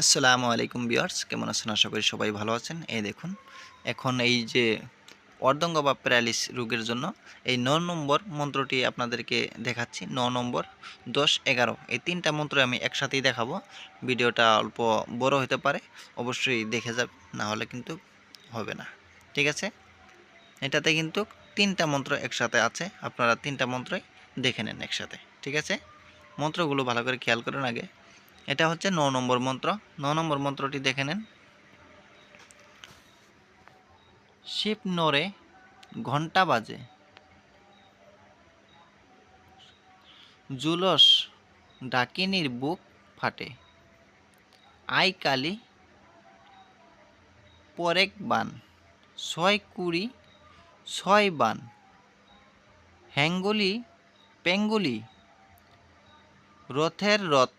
আসসালামু আলাইকুম বিয়ার্স কেমন আছেন? আশা করি সবাই ভালো আছেন। এই দেখুন, এখন এই যে অর্ধঙ্গ বা প্যারালিস রোগের জন্য এই ন নম্বর মন্ত্রটি আপনাদেরকে দেখাচ্ছি। ন নম্বর দশ এগারো, এই তিনটা মন্ত্র আমি একসাথেই দেখাবো। ভিডিওটা অল্প বড় হতে পারে, অবশ্যই দেখে যাবে না হলে কিন্তু হবে না। ঠিক আছে? এটাতে কিন্তু তিনটা মন্ত্র একসাথে আছে, আপনারা তিনটা মন্ত্রই দেখে নেন একসাথে। ঠিক আছে? মন্ত্রগুলো ভালো করে খেয়াল করেন আগে। এটা হচ্ছে ন নম্বর মন্ত্র। ন নম্বর মন্ত্রটি দেখে নেন। শিব নরে ঘণ্টা বাজে। জুলস ডাকিনীর বুক ফাটে। আই কালি পরেক বান। ছয় কুড়ি, ছয় বান। হ্যাঙ্গুলি পেঙ্গুলি। রথের রথ।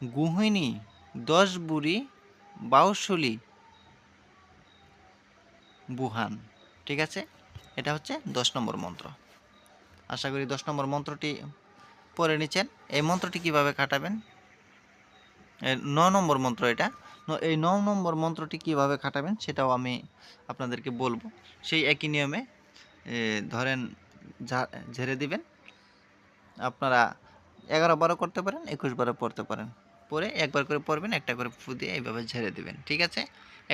গুহিনী দশ বুড়ি বাউসুলি বুহান। ঠিক আছে? এটা হচ্ছে দশ নম্বর মন্ত্র। আশা করি দশ নম্বর মন্ত্রটি পড়ে নিচ্ছেন। এই মন্ত্রটি কীভাবে খাটাবেন? এ, ন নম্বর মন্ত্র এটা। এই ন নম্বর মন্ত্রটি কীভাবে খাটাবেন সেটাও আমি আপনাদেরকে বলব। সেই একই নিয়মে ধরেন ঝেড়ে দিবেন। আপনারা এগারো বারো করতে পারেন একুশ বারো পড়তে পারেন। পরে একবার করে পড়বেন একটা করে ফু দিয়ে এইভাবে ঝেড়ে দেবেন, ঠিক আছে?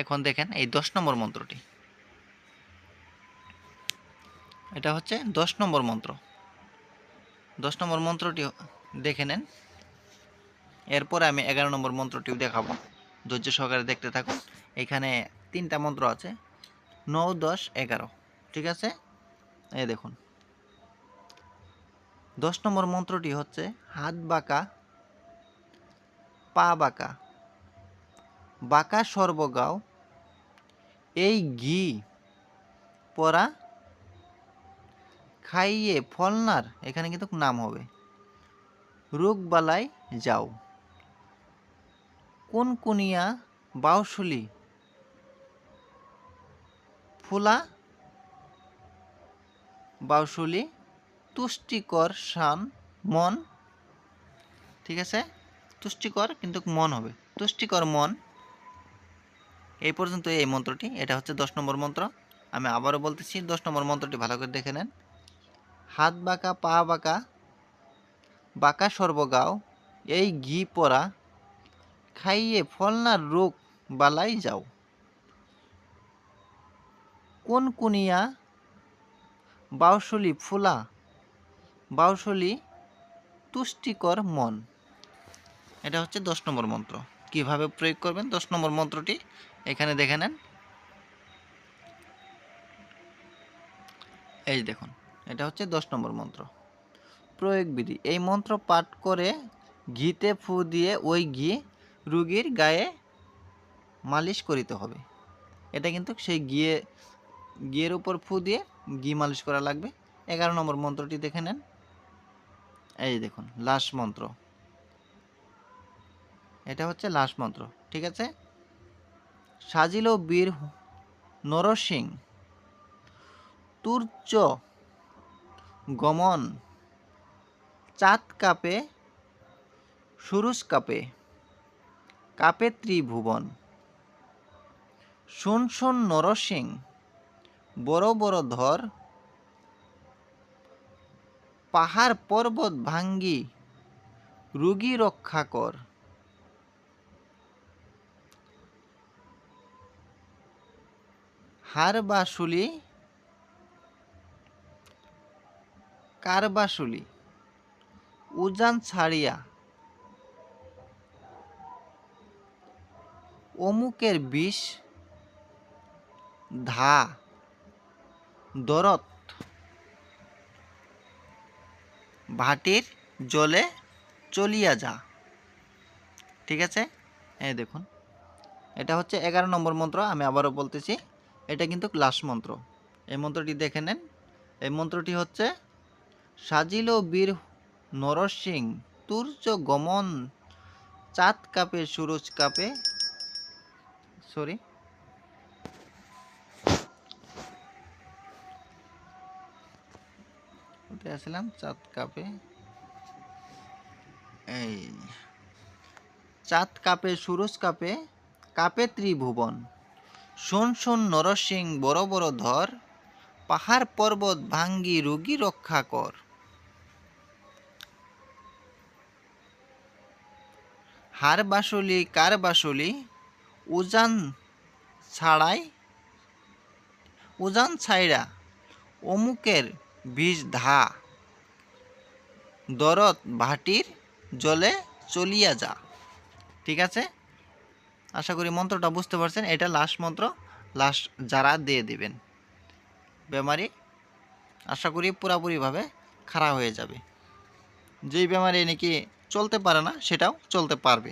এখন দেখেন এই দশ নম্বর মন্ত্রটি। এটা হচ্ছে দশ নম্বর মন্ত্র। দশ নম্বর মন্ত্রটি দেখে নেন। এরপরে আমি এগারো নম্বর মন্ত্রটিও দেখাবো। ধৈর্য সহকারে দেখতে থাকুন। এখানে তিনটা মন্ত্র আছে। নৌ, দশ, এগারো, ঠিক আছে? এই দেখুন। দশ নম্বর মন্ত্রটি হচ্ছে হাত বাঁকা পা বাঁকা। বাঁকা সর্বগাও। এই ঘি পরা খাইয়ে ফলনার এখানে কিন্তু নাম হবে। রোগবালাই যাও। কোন কুনিয়া বাউসুলি ফুলা বাউসুলি তুষ্টিকর শান মন, ঠিক আছে? তুষ্টিকর কিন্তু মন হবে। তুষ্টিকর মন, এই পর্যন্ত এই মন্ত্রটি। এটা হচ্ছে দশ নম্বর মন্ত্র। আমি আবারও বলতেছি, দশ নম্বর মন্ত্রটি ভালো করে দেখে নেন। হাত বাঁকা, পা বাঁকা বাঁকা সর্বগাও, এই ঘি পরা, খাইয়ে ফলনার রোগ বালাই যাও। কোন কুনিয়া, বাউসুলি ফুলা, বাউসুলি তুষ্টিকর মন। এটা হচ্ছে দশ নম্বর মন্ত্র। কীভাবে প্রয়োগ করবেন? দশ নম্বর মন্ত্রটি এখানে দেখে নেন। এই দেখুন, এটা হচ্ছে দশ নম্বর মন্ত্র। প্রয়োগ বিধি, এই মন্ত্র পাঠ করে ঘিতে ফু দিয়ে ওই ঘি রুগীর গায়ে মালিশ করিতে হবে। এটা কিন্তু সেই গিয়ে গিয়ের উপর ফু দিয়ে ঘি মালিশ করা লাগবে। এগারো নম্বর মন্ত্রটি দেখে নেন। এই দেখুন, লাশ মন্ত্র। এটা হচ্ছে লাশ মন্ত্র, ঠিক আছে? সাজিল বীর নরসিং তুর্য গমন, চাঁদ কাপে সুরুষ কাপে কাপে ত্রিভুবন, শুন শুন নরসিং বড় বড় ধর, পাহাড় পর্বত ভাঙ্গি, রুগী রক্ষা কর। হার বাসুলি কারবাসুলি উজান ছাড়িয়া অমুকের বিষ, ধা দরত ভাটির জলে চলিয়া যা। ঠিক আছে? এই দেখুন। এটা হচ্ছে এগারো নম্বর মন্ত্র, আমি আবারও বলতেছি। এটা কিন্তু লাস্ট মন্ত্র। এই মন্ত্রটি দেখে নেন। এই মন্ত্রটি হচ্ছে, সাজিল বীর নরসিং তুর্য গমন চাঁদ কাপে, সুরজ কাপে। সরি আসলাম? চাঁদ কাপে। এই, চাঁদ কাপে, সুরজ কাপে কাপে ত্রিভুবন। শোন শোন নরসিং বড় বড় ধর, পাহাড় পর্বত ভাঙ্গি রোগী রক্ষা কর। হার বাসলি, কার বাসলি, উজান ছাড়াই, উজান ছাইরা অমুকের বীজ ধা, দরদ ভাটির জলে চলিয়া যা। ঠিক আছে? আশা করি মন্ত্রটা বুঝতে পারছেন, এটা লাস্ট মন্ত্র লাস্ট যারা দিয়ে দিবেন। বেমারি আশা করি পুরাপুরিভাবে খারাপ হয়ে যাবে। যেই বেমারি নাকি চলতে পারে না, সেটাও চলতে পারবে।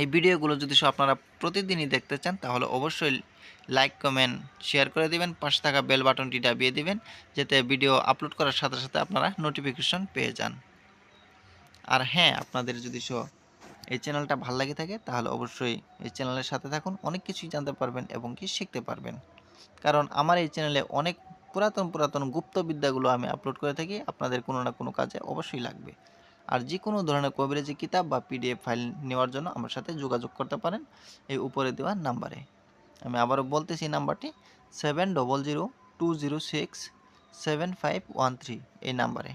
এই ভিডিওগুলো যদি আপনারা প্রতিদিনই দেখতে চান, তাহলে অবশ্যই লাইক কমেন্ট শেয়ার করে দিবেন, পাশে থাকা বেল বাটনটি দাবিয়ে দিবেন, যাতে ভিডিও আপলোড করার সাথে সাথে আপনারা নোটিফিকেশন পেয়ে যান। আর হ্যাঁ আপনাদের যদি সো এই চ্যানেলটা ভালো লাগে থাকে, তাহলে অবশ্যই এই চ্যানেলের সাথে থাকুন, অনেক কিছুই জানতে পারবেন এবং কি শিখতে পারবেন। কারণ আমার এই চ্যানেলে অনেক পুরাতন পুরাতন গুপ্ত বিদ্যাগুলো আমি আপলোড করে থাকি, আপনাদের কোনো না কোনো কাজে অবশ্যই লাগবে। আর যে কোনো ধরনের কবিরাজি কিতাব বা পিডিএফ ফাইল নেওয়ার জন্য আমার সাথে যোগাযোগ করতে পারেন এই উপরে দেওয়া নাম্বারে। আমি আবারও বলতেছি নাম্বারটি seven double zero two zero six seven five one three এই নাম্বারে।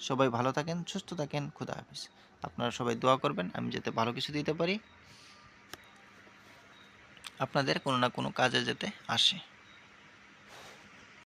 সবাই ভালো থাকেন, সুস্থ থাকেন, খুদা হাফিজ। আপনারা সবাই দোয়া করবেন, আমি যাতে ভালো কিছু দিতে পারি। আপনাদের কোনো না কোনো কাজে যেতে আসে।